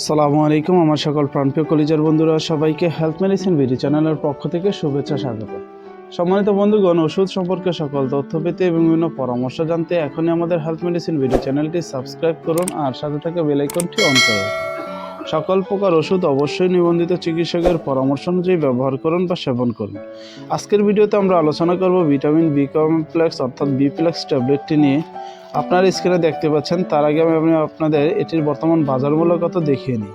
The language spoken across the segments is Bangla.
সালামু আলাইকুম, আমার সকল প্রাণপ্রিয় কলিজার বন্ধুরা, সবাইকে হেলথ মেডিসিন বিডি চ্যানেলের পক্ষ থেকে শুভেচ্ছা, স্বাগত। সম্মানিত বন্ধুগণ, ওষুধ সম্পর্কে সকল তথ্য পেতে এবং বিভিন্ন পরামর্শ জানতে এখনই আমাদের হেলথ মেডিসিন ভিডিও চ্যানেলটি সাবস্ক্রাইব করুন আর সাথে থাকা বেলাইকনটি অন করুন সকল প্রকার ওষুধ অবশ্যই নিবন্ধিত চিকিৎসকের পরামর্শ অনুযায়ী ব্যবহার করুন বা সেবন করুন। আজকের ভিডিওতে আমরা আলোচনা করব ভিটামিন বি কমপ্লেক্স অর্থাৎ বিপ্লেক্স ট্যাবলেটটি নিয়ে। আপনার স্ক্রিনে দেখতে পাচ্ছেন, তার আগে আমি আপনাদের এটির বর্তমান বাজার মূল্য কত দেখিয়ে নিই।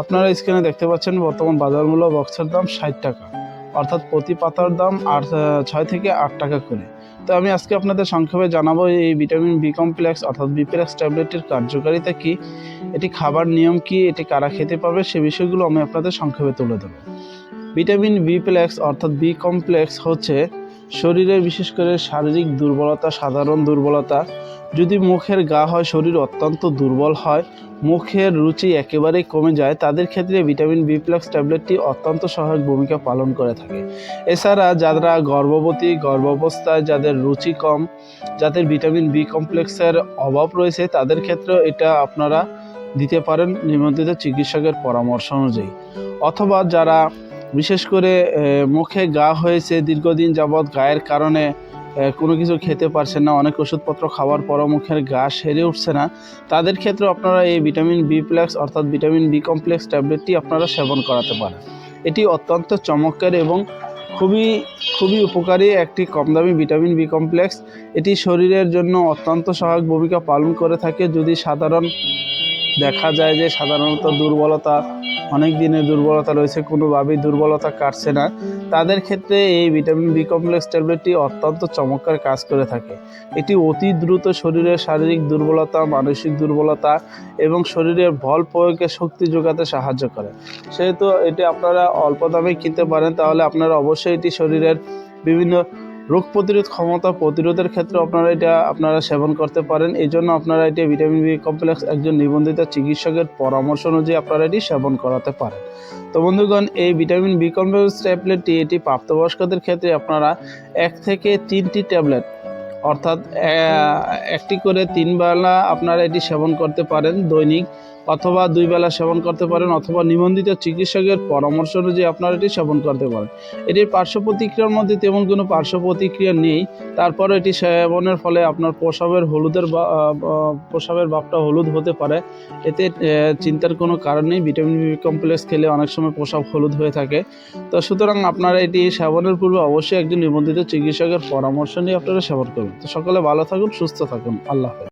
আপনারা স্ক্রিনে দেখতে পাচ্ছেন বর্তমান বাজার মূল্য বক্সের দাম ষাট টাকা। অর্থাৎ প্রতি পাতার দাম আট ছয় থেকে আট টাকা করে। তো আমি আজকে আপনাদের সংক্ষেপে জানাব এই ভিটামিন বি কমপ্লেক্স অর্থাৎ বিপ্লেক্স ট্যাবলেটের কার্যকারিতা কি, এটি খাবার নিয়ম কি, এটি কারা খেতে পারবে, সে বিষয়গুলো আমি আপনাদের সংক্ষেপে তুলে দেবো ভিটামিন বি প্লেক্স অর্থাৎ বি কমপ্লেক্স হচ্ছে শরীরের বিশেষ করে শারীরিক দুর্বলতা, সাধারণ দুর্বলতা। যদি মুখের গা হয়, শরীর অত্যন্ত দুর্বল হয় মুখের রুচি একেবারেই কমে যায়, তাদের ক্ষেত্রে ভিটামিন বি প্লাস ট্যাবলেটটি অত্যন্ত সহায়ক ভূমিকা পালন করে থাকে। এছাড়া যারা গর্ভবতী, গর্ভাবস্থায় যাদের রুচি কম, যাদের ভিটামিন বি কমপ্লেক্সের অভাব রয়েছে, তাদের ক্ষেত্রেও এটা আপনারা দিতে পারেন নিবন্ধিত চিকিৎসকের পরামর্শ অনুযায়ী। অথবা যারা বিশেষ করে মুখে গা হয়েছে দীর্ঘদিন যাবৎ, গায়ের কারণে কোনো কিছু খেতে পারছেন না, অনেক ওষুধপত্র খাওয়ার পরও মুখের গা সেরে উঠছে না। তাদের ক্ষেত্রে আপনারা এই ভিটামিন বি প্লেক্স অর্থাৎ ভিটামিন বি কমপ্লেক্স ট্যাবলেটটি আপনারা সেবন করাতে পারেন। এটি অত্যন্ত চমৎকার এবং খুবই খুবই উপকারী একটি কম দামি ভিটামিন বি কমপ্লেক্স। এটি শরীরের জন্য অত্যন্ত সহায়ক ভূমিকা পালন করে থাকে। যদি সাধারণ দেখা যায় যে সাধারণত দুর্বলতা, অনেক দিনের দুর্বলতা রয়েছে, কোনোভাবেই দুর্বলতা কাটছে না। তাদের ক্ষেত্রে এই ভিটামিন বি কমপ্লেক্স ট্যাবলেটটি অত্যন্ত চমৎকার কাজ করে থাকে। এটি অতি দ্রুত শরীরের শারীরিক দুর্বলতা, মানসিক দুর্বলতা এবং শরীরের বল প্রয়োগে শক্তি যোগাতে সাহায্য করে। সেহেতু এটি আপনারা অল্প দামে কিনতে পারেন, তাহলে আপনারা অবশ্যই এটি শরীরের বিভিন্ন রোগ প্রতিরোধ ক্ষমতা প্রতিরোধের ক্ষেত্রে আপনারা এটা, আপনারা সেবন করতে পারেন। এই জন্য আপনারা এটি ভিটামিন বি কমপ্লেক্স একজন নিবন্ধিত চিকিৎসকের পরামর্শ অনুযায়ী আপনারা এটি সেবন করাতে পারেন। তো বন্ধুগণ, এই ভিটামিন বি কমপ্লেক্স ট্যাবলেটটি এটি প্রাপ্তবয়স্কদের ক্ষেত্রে আপনারা এক থেকে তিনটি ট্যাবলেট, অর্থাৎ একটি করে তিন বেলা আপনারা এটি সেবন করতে পারেন দৈনিক। অথবা দুই বেলা সেবন করতে পারেন অথবা নিবন্ধিত চিকিৎসকের পরামর্শ অনুযায়ী আপনারা এটি সেবন করতে পারেন। এটির পার্শ্ব প্রতিক্রিয়ার মধ্যে তেমন কোনো পার্শ্ব প্রতিক্রিয়া নেই। তারপর এটি সেবনের ফলে আপনার প্রসাবের হলুদের প্রসাবের ভাবটা হলুদ হতে পারে। এতে চিন্তার কোনো কারণ নেই। ভিটামিন বি কমপ্লেক্স খেলে অনেক সময় প্রসাব হলুদ হয়ে থাকে। তো সুতরাং আপনারা এটি সেবনের পূর্বে অবশ্যই একজন নিবন্ধিত চিকিৎসকের পরামর্শ নিয়ে আপনারা সেবন করুন তো সকলে ভালো থাকুন, সুস্থ থাকুন। আল্লাহ